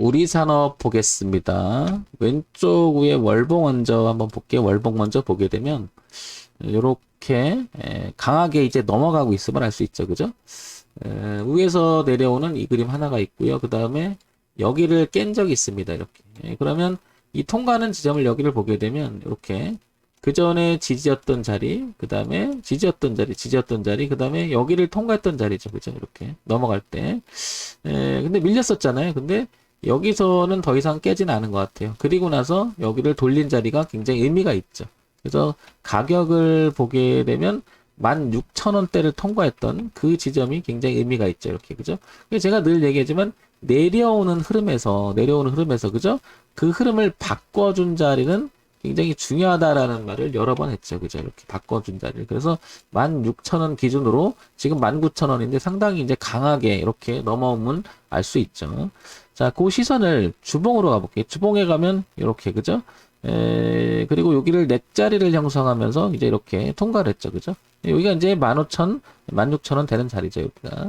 우리 산업 보겠습니다. 왼쪽 위에 월봉 먼저 한번 볼게요. 월봉 먼저 보게 되면 이렇게 강하게 이제 넘어가고 있음을 알 수 있죠. 그죠? 에, 위에서 내려오는 이 그림 하나가 있고요. 그 다음에 여기를 깬 적이 있습니다. 이렇게. 예, 그러면 이 통과하는 지점을 여기를 보게 되면 이렇게 그 전에 지지였던 자리, 그 다음에 지지였던 자리, 지지였던 자리, 그 다음에 여기를 통과했던 자리죠. 그죠? 이렇게 넘어갈 때. 에, 근데 밀렸었잖아요. 근데 여기서는 더 이상 깨지는 않은 것 같아요. 그리고 나서 여기를 돌린 자리가 굉장히 의미가 있죠. 그래서 가격을 보게 되면 16,000원대를 통과했던 그 지점이 굉장히 의미가 있죠. 이렇게. 그죠? 제가 늘 얘기하지만 내려오는 흐름에서, 내려오는 흐름에서, 그죠? 그 흐름을 바꿔준 자리는 굉장히 중요하다라는 말을 여러 번 했죠. 그죠? 이렇게 바꿔준 자리를. 그래서 16,000원 기준으로 지금 19,000원인데 상당히 이제 강하게 이렇게 넘어오면 알수 있죠. 자, 그 시선을 주봉으로 가볼게요. 주봉에 가면 이렇게, 그죠? 에, 그리고 여기를 넥자리를 형성하면서 이제 이렇게 통과를 했죠. 그죠? 여기가 이제 15,000, 16,000원 되는 자리죠. 여기가.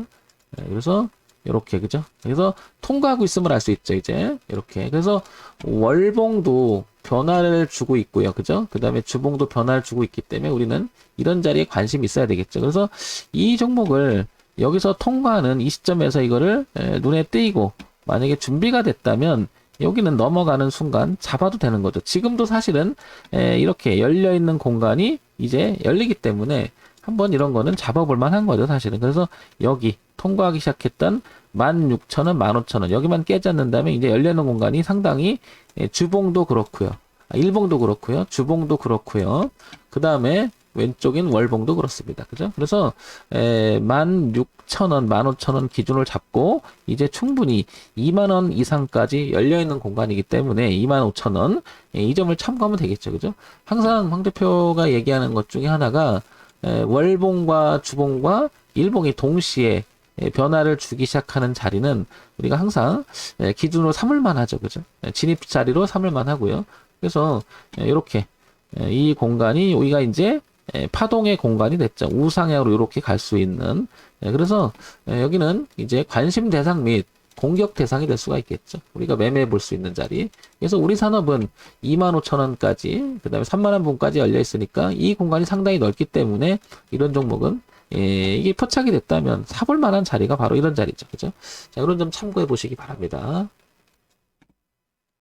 에, 그래서 이렇게 그죠? 그래서 통과하고 있음을 알 수 있죠, 이제. 이렇게. 그래서 월봉도 변화를 주고 있고요. 그죠? 그 다음에 주봉도 변화를 주고 있기 때문에 우리는 이런 자리에 관심이 있어야 되겠죠. 그래서 이 종목을 여기서 통과하는 이 시점에서 이거를 에, 눈에 띄고 만약에 준비가 됐다면 여기는 넘어가는 순간 잡아도 되는 거죠. 지금도 사실은 에, 이렇게 열려 있는 공간이 이제 열리기 때문에 한번 이런 거는 잡아볼 만한 거죠, 사실은. 그래서 여기 통과하기 시작했던 16,000원, 15,000원 여기만 깨지 않는다면 이제 열려있는 공간이 상당히 예, 주봉도 그렇고요. 아, 일봉도 그렇고요. 주봉도 그렇고요. 그 다음에 왼쪽인 월봉도 그렇습니다. 그죠? 그래서 에, 16,000원, 15,000원 기준을 잡고 이제 충분히 2만 원 이상까지 열려 있는 공간이기 때문에 25,000원 예, 이 점을 참고하면 되겠죠. 그죠? 항상 황 대표가 얘기하는 것 중에 하나가 에, 월봉과 주봉과 일봉이 동시에 예, 변화를 주기 시작하는 자리는 우리가 항상 예, 기준으로 삼을만 하죠. 그죠? 예, 진입 자리로 삼을만 하고요. 그래서 이렇게 이 공간이 여기가 이제 파동의 공간이 됐죠. 우상향으로 이렇게 갈 수 있는. 그래서 여기는 이제 관심 대상 및 공격 대상이 될 수가 있겠죠. 우리가 매매해 볼 수 있는 자리. 그래서 우리 산업은 25,000원까지, 그 다음에 3만원 분까지 열려 있으니까 이 공간이 상당히 넓기 때문에 이런 종목은 예, 이게 포착이 됐다면 사볼 만한 자리가 바로 이런 자리죠. 그죠? 자, 이런 점 참고해 보시기 바랍니다.